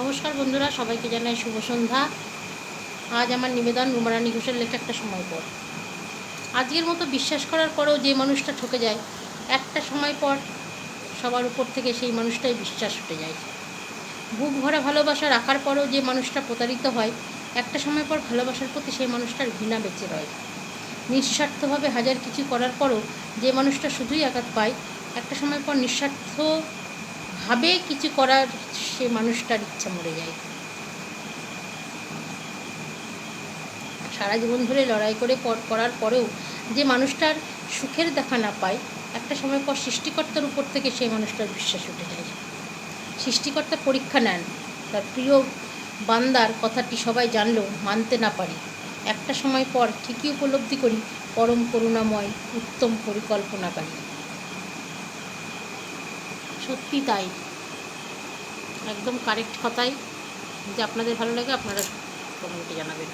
নমস্কার বন্ধুরা, সবাইকে জানাই শুভ সন্ধ্যা। আজ আমার নিবেদন রুমারানী ঘোষের লেখা একটা সময় পর। আজকের মতো বিশ্বাস করার পরেও যে মানুষটা ঠকে যায়, একটা সময় পর সবার উপর থেকে সেই মানুষটাই বিশ্বাস উঠে যায়। বুক ভরা ভালোবাসা রাখার পরেও যে মানুষটা প্রতারিত হয়, একটা সময় পর ভালোবাসার প্রতি সেই মানুষটার ঘৃণা বেঁচে রয়। নিঃস্বার্থভাবে হাজার কিছু করার পরও যে মানুষটা শুধুই আঘাত পায়, একটা সময় পর নিঃস্বার্থভাবে কিছু করার সে মানুষটার ইচ্ছা মরে যায়। সারা জীবন ধরে লড়াই করে করার পরেও যে মানুষটার সুখের দেখা না পায়, একটা সময় পর সৃষ্টিকর্তার উপর থেকে সেই মানুষটার বিশ্বাস উঠে যায়। সৃষ্টিকর্তা পরীক্ষা নেন, তার প্রিয় বান্দার কথাটি সবাই জানলেও মানতে না পারি। একটা সময় পর ঠিকই উপলব্ধি করি, পরম করুণাময়, উত্তম পরিকল্পনাকারী। সত্যি তাই। একদম কারেক্ট কথাই। যে আপনাদের ভালো লাগে আপনারা কমেন্টে জানাবেন।